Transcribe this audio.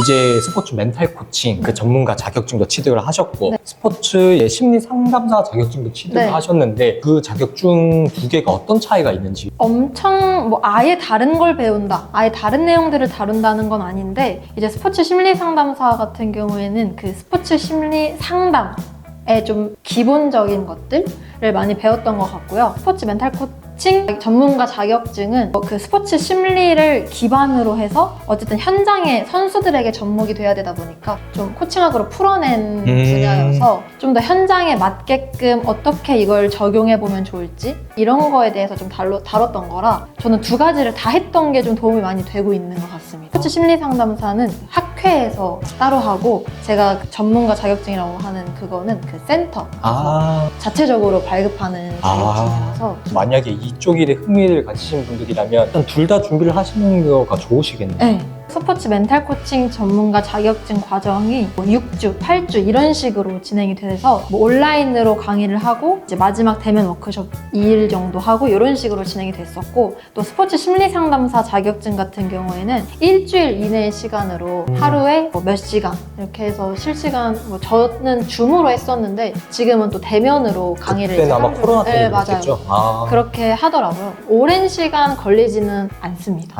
이제 스포츠 멘탈 코칭 그 전문가 자격증도 취득을 하셨고 네. 스포츠의 심리 상담사 자격증도 취득을 네. 하셨는데 그 자격증 두 개가 어떤 차이가 있는지 엄청 뭐 아예 다른 걸 배운다, 아예 다른 내용들을 다룬다는 건 아닌데 이제 스포츠 심리 상담사 같은 경우에는 그 스포츠 심리 상담 의 좀 기본적인 것들을 많이 배웠던 것 같고요. 스포츠 멘탈 코 칭 전문가 자격증은 뭐그 스포츠 심리를 기반으로 해서 어쨌든 현장에 선수들에게 접목이 돼야 되다 보니까 좀 코칭학으로 풀어낸 음. 분야여서 좀 더 현장에 맞게끔 어떻게 이걸 적용해 보면 좋을지 이런 거에 대해서 좀 다루, 다뤘던 거라 저는 두 가지를 다 했던 게 좀 도움이 많이 되고 있는 것 같습니다. 스포츠 심리 상담사는 학 회에서 따로 하고 제가 그 전문가 자격증이라고 하는 그거는 그 센터 아 자체적으로 발급하는 자격증이라서 만약에 이쪽 일에 흥미를 가지신 분들이라면 일단 둘 다 준비를 하시는 거가 좋으시겠네요. 네. 스포츠 멘탈 코칭 전문가 자격증 과정이 뭐 6주, 8주 이런 식으로 진행이 돼서 뭐 온라인으로 강의를 하고 이제 마지막 대면 워크숍 2일 정도 하고 이런 식으로 진행이 됐었고 또 스포츠 심리 상담사 자격증 같은 경우에는 일주일 이내의 시간으로 음. 하루에 뭐 몇 시간 이렇게 해서 실시간 뭐 저는 줌으로 했었는데 지금은 또 대면으로 강의를 그때는 아마 코로나 때문에 네, 맞아요. 그렇겠죠. 아. 그렇게 하더라고요. 오랜 시간 걸리지는 않습니다.